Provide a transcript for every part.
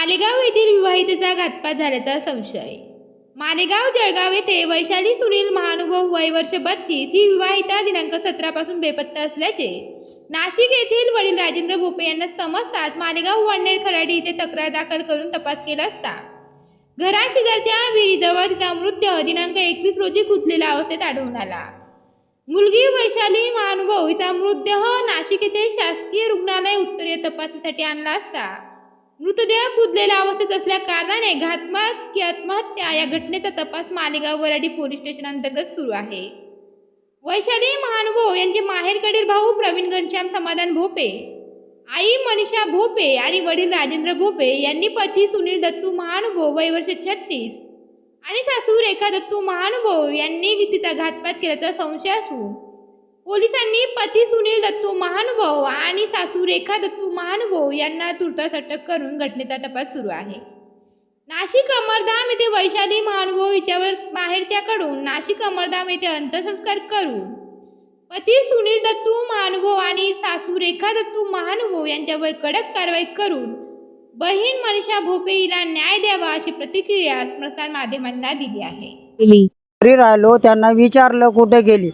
मालेगाव येथील विवाहितेचा घातपात झाल्याचा संशय. मालेगाव जळगाव येथे वैशाली सुनील महानुभव वय वर्ष बत्तीस ही विवाहिता दिनांक सतरापासून बेपत्ता असल्याचे नाशिक येथील वडील राजेंद्र भोपे यांना समजताच मालेगाव वडनेर खराडी इथे तक्रार दाखल करून तपास केला असता. घराशेजारच्या विहिरीजवळ तिचा मृतदेह दिनांक एकवीस रोजी कुजलेल्या अवस्थेत आढळून आला. मुलगी वैशाली महानुभव हिचा मृतदेह नाशिक येथे शासकीय रुग्णालय उत्तरीय तपासणीसाठी आणला असता. मृतदेह कुदलेल्या अवस्थेत असल्या कारणाने घातपात की आत्महत्या या घटनेचा तपास मालेगाव वराडी पोलीस स्टेशन अंतर्गत सुरू आहे. वैशाली महानुभव यांचे माहेरकडील भाऊ प्रवीण घनश्याम समाधान भोपे आई मनीषा भोपे आणि वडील राजेंद्र भोपे यांनी पती सुनील दत्तू महानुभव वय वर्ष छत्तीस आणि सासू रेखा दत्तू महानुभव यांनी तिचा घातपात केल्याचा संशय असून पोलिसांनी पती सुनील दत्तू महानुभव आणि सासू रेखा दत्तू महानुभव यांना तुर्तास अटक करून घटनेचा तपास सुरू आहे. नाशिक अमरधाम येथे वैशाली महानुभव हिच्यावर बाहेरच्याकडून नाशिक अमरधाम येथे अंत्यसंस्कार करून पती सुनील दत्तू महानुभव आणि सासू रेखा दत्तू महानुभव यांच्यावर कडक कारवाई करून बहीण मनीषा भोपे हिला न्याय द्यावा अशी प्रतिक्रिया स्मशान माध्यमांना दिली आहे. घरी राहिलो त्यांना विचारलं कुठे गेली.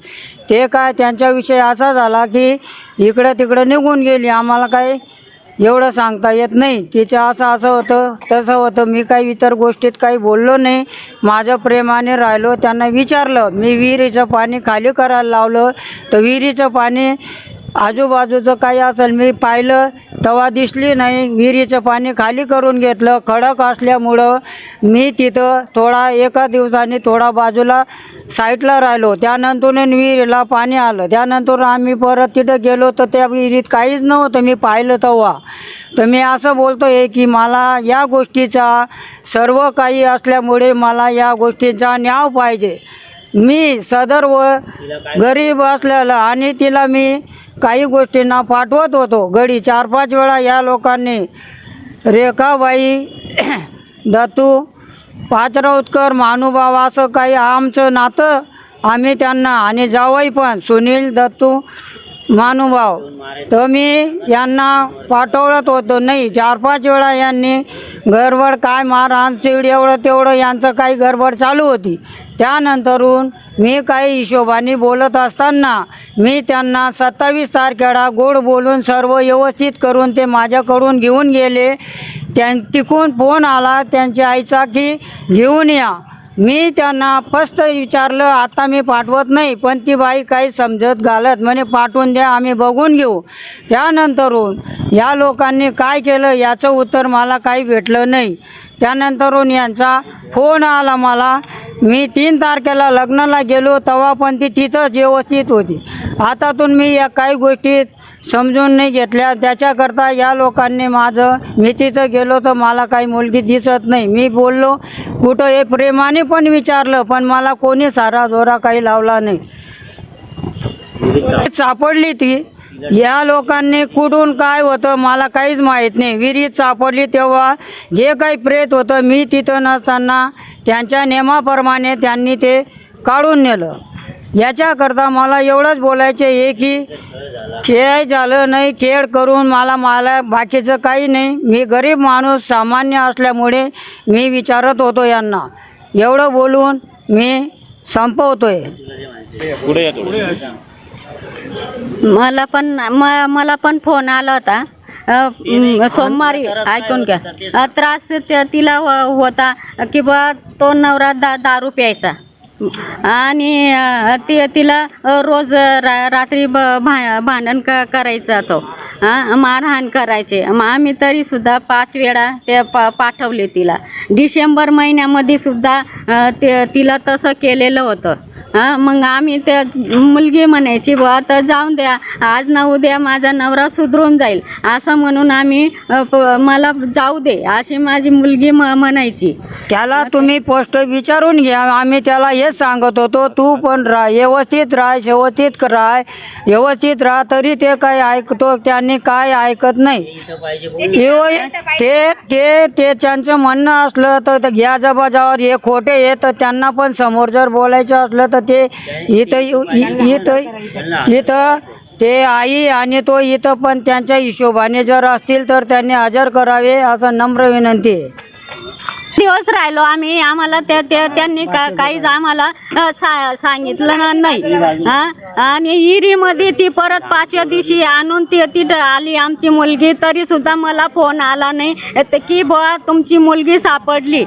ते काय त्यांचा विषय असा झाला की इकडं तिकडं निघून गेली. आम्हाला काय एवढं सांगता येत नाही. तिचं असं असं होतं तसं होतं. मी काही इतर गोष्टीत काही बोललो नाही. माझ्या प्रेमाने राहिलो. त्यांना विचारलं. मी विहिरीचं पाणी खाली करायला लावलं. तर विहिरीचं पाणी आजूबाजूचं काही असेल मी पाहिलं. तेव्हा दिसली नाही विहिरीचं पाणी खाली करून घेतलं खडक असल्यामुळं मी तिथं थोडा एका दिवसाने थोडा बाजूला साईडला राहिलो. त्यानंतर विहिरीला पाणी आलं. त्यानंतर आम्ही परत तिथं गेलो तर त्या विहिरीत काहीच नव्हतं. मी पाहिलं तेव्हा तर मी असं बोलतो आहे की मला या गोष्टीचा सर्व काही असल्यामुळे मला या गोष्टीचा न्याव पाहिजे. मी सदर व गरीब असलेलं आणि तिला मी काही गोष्टींना पाठवत होतो. गडी चार पाच वेळा या लोकांनी रेखाबाई दत्तू पाचरौतकर महानुभाव असं काही आमचं नातं आम्ही त्यांना आणि जावई पण सुनील दत्तू मानुभाव तर मी यांना पाठवत होतो नाही. चार पाच वेळा यांनी गडबड काय मारहाण चिड एवढं तेवढं यांचं काही गडबड चालू होती. त्यानंतरून मी काही हिशोबाने बोलत असताना मी त्यांना सत्तावीस तारखेला गोड बोलून सर्व व्यवस्थित करून ते माझ्याकडून घेऊन गेले. त्यां तिकून फोन आला त्यांच्या आईचा की घेऊन या. मी त्यांना फस्त विचारलं आता मी पाठवत नाही पण ती बाई काही समजत घालत म्हणे पाठवून द्या आम्ही बघून घेऊ. त्यानंतरून या लोकांनी काय केलं याचं उत्तर मला काही भेटलं नाही. त्यानंतरून यांचा फोन आला मला मी तीन तारखेला लग्नाला गेलो तेव्हा पण ती तिथंच व्यवस्थित होती. आतातून मी या काही गोष्टी समजून नाही घेतल्या. त्याच्याकरता या लोकांनी माझं मी तिथं गेलो तर मला काही मुलगी दिसत नाही. मी बोललो कुठं हे प्रेमाने पण विचारलं पण मला कोणी सारा दोरा काही लावला नाही. सापडली ती. या लोकांनी कुठून काय होतं मला काहीच माहीत नाही. विहिरीत सापडली तेव्हा जे काही प्रेत होतं मी तिथं नसताना त्यांच्या नियमाप्रमाणे त्यांनी ते काढून नेलं. याच्याकरता मला एवढंच बोलायचं आहे की खेळ झालं नाही खेळ करून मला मला बाकीचं काही नाही. मी गरीब माणूस सामान्य असल्यामुळे मी विचारत होतो यांना. एवढं बोलून मी संपवतोय. पुढे मला पण म- मला पण फोन आला होता. सोमवारी ऐकून घ्या. त्रास तिला हो- होता की बा तो नवरा दा दारू प्यायचा. आणि ती तिला रोज रा रात्री ब भा भांडण क करायचा तो. हां मारहाण करायचे. मग आम्ही तरीसुद्धा पाच वेळा ते पा पाठवले तिला. डिसेंबर महिन्यामध्ये सुद्धा ते तिला तसं केलेलं होतं. हां मग आम्ही त्या मुलगी म्हणायची बुवा तर जाऊन द्या. आज ना उद्या माझा नवरा सुधरून जाईल. असं म्हणून आम्ही प- मला जाऊ दे अशी माझी मुलगी म म्हणायची. त्याला तुम्ही पोस्ट विचारून घ्या. आम्ही त्याला हेच सांगत होतो तू पण राह व्यवस्थित राह व्यवस्थित राह व्यवस्थित राह तरी ते काय ऐकतो त्यांनी काय ऐकत नाही. ते ते ते ते त्यांचं म्हणणं असलं तर ते घ्या जबाजावर हे खोटे हे तर त्यांना पण समोर जर बोलायचं असलं तर ते इथं इ- इथं इथं ते आई आणि तो इथं पण त्यांच्या हिशोबाने जर असतील तर त्यांनी हजर करावे असं नम्र विनंती आहे. दिवस राहिलो आम्ही आम्हाला त्या त्या त्यांनी का काहीच आम्हाला सा सांगितलं नाही. हा आणि इरीमध्ये ती परत पाचव्या दिवशी आणून ती तिथं आली आमची मुलगी तरी सुद्धा मला फोन आला नाही. की बुवा तुमची मुलगी सापडली.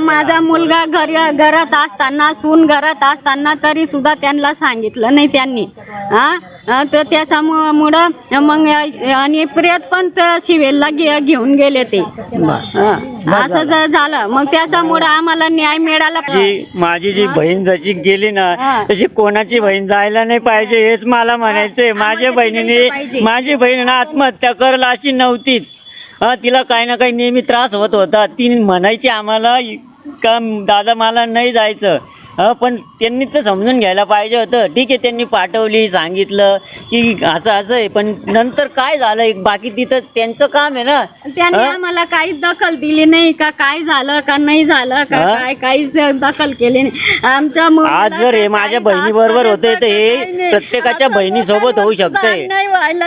माझा मुलगा घरी घरात असताना सून घरात असताना तरी सुद्धा त्यांना सांगितलं नाही त्यांनी. हा तर त्याच्यामुळं मग आणि प्रेत पण शिवेलला घे घेऊन गेले ते. हा, असं ज- झालं मग त्याच्यामुळं आम्हाला न्याय मिळाला जी माझी जी बहीण जशी गेली ना तशी कोणाची बहीण जायला नाही पाहिजे हेच मला म्हणायचंय. माझ्या बहिणीने माझी बहीण ना आत्महत्या करल अशी नव्हतीच. तिला काही ना काही नेहमी त्रास होत होता. ती म्हणायची आम्हाला का दादा मला नाही जायचं? हा पण त्यांनी तर समजून घ्यायला पाहिजे होतं. ठीक आहे त्यांनी पाठवली सांगितलं की असं असं आहे. पण नंतर काय झालं? बाकी तिथं त्यांचं काम आहे ना. त्यांनी? आम्हाला काहीच दखल दिली नाही का? काय झालं का? नाही झालं का? काय? काहीच दखल केली नाही. आमच्या आज जर हे माझ्या बहिणी बरोबर होते तर हे. प्रत्येकाच्या आता बहिणी सोबत होऊ शकतंय.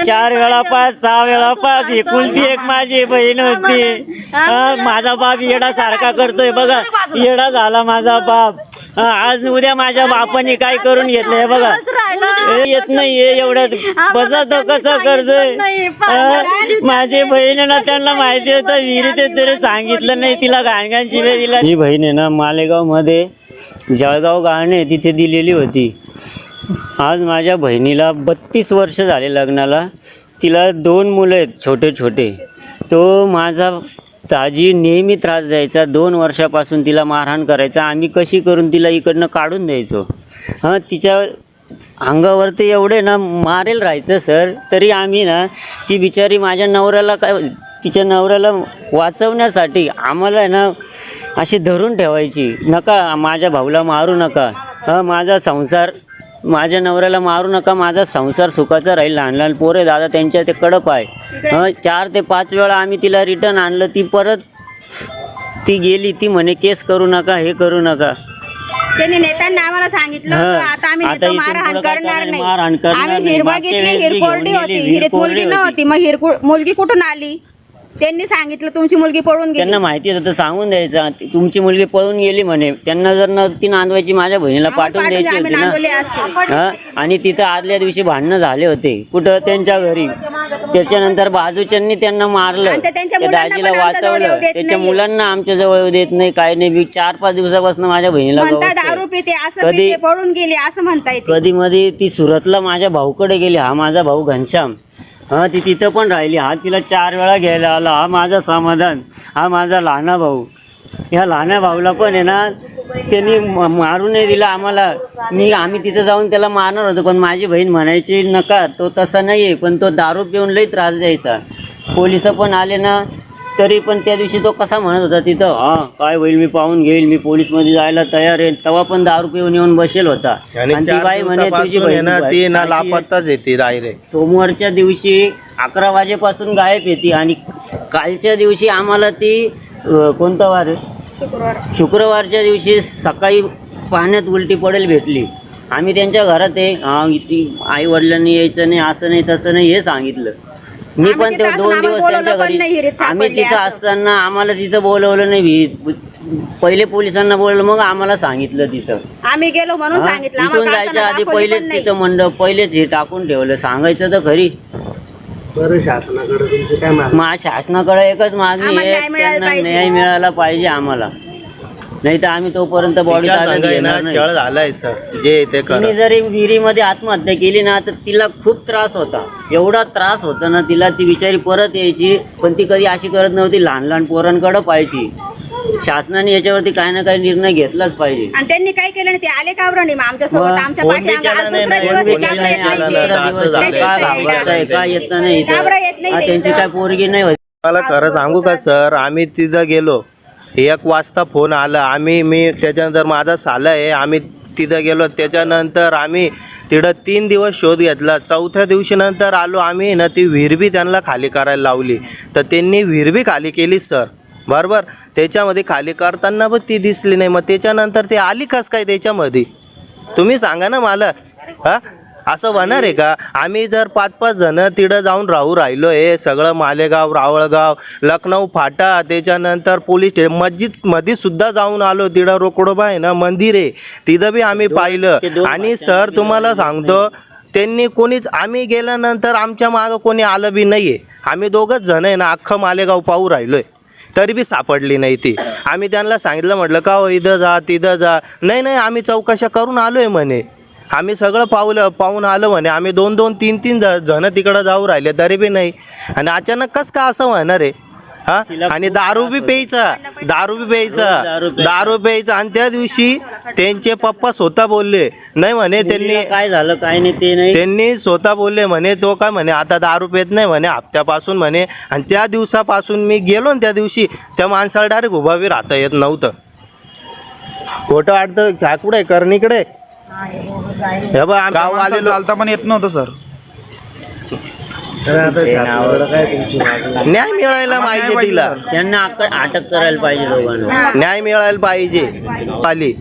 चार वेळा. पाच सहा वेळा पाच एकुलती एक माझी बहीण होती. माझा बाप येडा सारखा करतोय बघा. येडा झाला माझा बाप. हा, आज उद्या माझ्या बापाने काय करून घेतलं हे बघा. हे येत नाही हे एवढ्यात बसा तो कसं करतोय. हा, माझी बहीण आहे ना त्यांना माहिती होतं विहिरीत तरी सांगितलं नाही तिला घाणघाण शिवे दिला जी बहीण आहे ना मालेगावमध्ये जळगाव गाणे तिथे दिलेली होती. आज माझ्या बहिणीला बत्तीस वर्ष झाले लग्नाला. तिला दोन मुलं आहेत छोटे छोटे तो माझा ताजी नेहमी त्रास द्यायचा. दोन वर्षापासून तिला मारहाण करायचा. आम्ही कशी करून तिला इकडनं काढून द्यायचो? हां तिच्या अंगावर ते एवढे ना मारेल राहायचं सर. तरी आम्ही ना ती बिचारी माझ्या नवऱ्याला काय तिच्या नवऱ्याला वाचवण्यासाठी आम्हाला ना अशी धरून ठेवायची. नका माझ्या भाऊला मारू नका. हा माझा संसार माझ्या नवऱ्याला मारू नका माझा संसार सुखाचा राहील. लहान लहान पोरे दादा त्यांच्या ते कडप आहे. हं, चार ते पाच वेळा आम्ही तिला रिटर्न आणलं ती परत ती गेली ती म्हणे केस करू नका हे करू नका. त्यांनी नेत्यांना आम्हाला सांगितलं हा. होतं आता आम्ही आता नेतो इथून मारहाण पुढं काय करणार करणार? नाही. मारहाण करणार आम्ही मागच्या वेळेस घेऊन गेली, मुलगी कोरडी नव्हती. मग हिर मुलगी कुठून आली? त्यांनी सांगितलं तुमची मुलगी पळून गेली. त्यांना माहिती होतं तर सांगून द्यायचं. ती- तुमची मुलगी पळून गेली म्हणे. त्यांना जर न ती नांदवायची माझ्या बहिणीला पाठवून पाठवून द्यायची आम्ही होती नांदवले ना हा? आणि तिथं आदल्या दिवशी भांडणं झाले होते. कुठं? त्यांच्या घरी. त्याच्यानंतर बाजूच्यांनी त्यांना मारलं. आणि ते त्यांच्या त्या मुलांना दाजीला पण येऊ वाचवलं. देत त्याच्या नाहीये. मुलांना आमच्या जवळ येऊ देत नाही. काय नाही. चार पाच दिवसापासून माझ्या बहिणीला म्हणता गवसतंय. दारू पिते असं कधी- पिते पळून गेली असं म्हणता येते कधी मध्ये ती सुरतला माझ्या भाऊकडे गेली. हा माझा भाऊ घनश्याम. हा ती तिथं पण राहिली. हा तिला चार वेळा घ्यायला आला. हा माझा समाधान. हा माझा लहाना भाऊ. ह्या लहान्या भाऊला पण आहे ना त्यांनी म- मारू नाही दिला आम्हाला. मी आम्ही तिथं जाऊन त्याला मारणार होतो. पण माझी बहीण म्हणायची नका. तो तसा नाही आहे पण तो दारू पिऊन लई त्रास द्यायचा. पोलीस पण आले ना तरी पण त्या दिवशी तो कसा म्हणत होता तिथं हा काय होईल मी पाहून घेईल मी पोलीसमध्ये जायला तयार आहे. तेव्हा पण दारू पिऊन येऊन बसेल होता. आणि आणि ती चार बाई म्हणे तुझी दिवसापासून आहे बहीण ना ती ना अशी आहे. लापत्ताच येते रायरे. सोमवारच्या दिवशी अकरा वाजेपासून गायब येते आणि कालच्या दिवशी आम्हाला ती अ, कोणता वार आहे? शुक्रवारच्या दिवशी सकाळी पाण्यात उलटी पडेल भेटली. आम्ही त्यांच्या घरात आहे हा आई वडिलांनी यायचं नाही असं नाही तसं नाही हे सांगितलं मी पण ते दोन दिवस बोलवलं त्यांच्या पण नाही घरी आम्ही सापडले तिथं असं. असताना आम्हाला तिथं बोलवलं नाही. पहिले पोलिसांना बोलवलं मग आम्हाला सांगितलं तिथं आम्ही गेलो म्हणून? सांगितलं आम्हाला जायच्या आधी पहिलेच. तिथं मंडप पहिलेच हे टाकून ठेवलं सांगायचं तर खरी मा शासनाकडे एकच मागणी आहे. न्याय मिळाला पाहिजे आम्हाला नाही तर आम्ही तोपर्यंत बॉडी तिच्या ताब्यात संग आहे ना घेणार नाही. छळ झालाय सर. जे ते कर तिने जरी विहिरीमध्ये आत्महत्या केली ना तर तिला खूप त्रास होता. एवढा त्रास होता ना तिला ती बिचारी परत यायची. पण ती कधी अशी करत नव्हती लहान लहान पोरांकडं पाहायची. शासनाने याच्यावरती काही ना काही निर्णय घेतलाच पाहिजे. आणि त्यांनी काय केलं नाही ते आले का मग आमच्यासोबत मग आमच्या फोन पाठी बी अंग- आज केला नाही, दुसरा नाही, दिवस फोन आहे, बी का नाही येत नाही. दुसरा दिवस. आहे, घाबरताय? येत येत हा, त्यांची? काय पोरगी नाही होती. मला खरं सांगू का सर? आम्ही तिथं गेलो. एक वाजता फोन आला. आम्ही मी त्याच्यानंतर माझा साला आहे. आम्ही तिथं गेलो. त्याच्यानंतर आम्ही तिथं तीन दिवस शोध घेतला. चौथ्या दिवशी नंतर आलो आम्ही ना ती विहिरबी त्यांना खाली करायला लावली. तर त्यांनी विहिरबी खाली केली सर. बरोबर? त्याच्यामध्ये खाली करताना पण ती दिसली नाही. मग त्याच्यानंतर ती आली कस काय त्याच्यामध्ये? तुम्ही सांगा ना मला. हां? असं होणार आहे का? आम्ही जर पाच पाच जण तिथं जाऊन राहू राहिलो हे सगळं मालेगाव रावळगाव लखनौ फाटा त्याच्यानंतर पोलीस मस्जिदमध्ये सुद्धा जाऊन आलो तिथं रोकडोबा आहे ना मंदिर आहे तिथं बी आम्ही पाहिलं. आणि सर तुम्हाला सांगतो त्यांनी कोणीच आम्ही गेल्यानंतर आमच्या मागं कोणी आलं बी नाही आहे आम्ही दोघंच जण आहे ना अख्खं मालेगाव पाहू राहिलो आहे तरी बी सापडली नाही ती. आम्ही त्यांना सांगितलं म्हटलं का हो इथं जा तिथं जा. नाही नाही आम्ही चौकशा करून आलो आहे म्हणे. आम्ही सगळं पावलं पाहून आलं म्हणे. आम्ही दोन दोन तीन तीन जणं तिकडं जाऊ राहिले तरी बी नाही. आणि अचानक कस का असं होणार आहे? हा? आणि दारू बी प्यायचा दारू बी प्यायचा दारू प्यायचा. आणि त्या दिवशी त्यांचे पप्पा स्वतः बोलले नाही म्हणे त्यांनी काय झालं काय नाही ते नाही. त्यांनी स्वतः बोलले म्हणे तो काय म्हणे आता दारू पेत नाही म्हणे हप्त्यापासून म्हणे. आणि त्या दिवसापासून मी गेलो ना त्या दिवशी त्या माणसाला डायरेक्ट उभा बी राहता येत नव्हतं. खोटं वाटतं काय कुठे आहे? करणीकडे हे बघ आम्ही गाव आलेलो चालता पण येत नव्हतं सर. न्याय मिळायला पाहिजे तिला. त्यांना अटक करायला पाहिजे दोघांना. न्याय मिळायला पाहिजे आली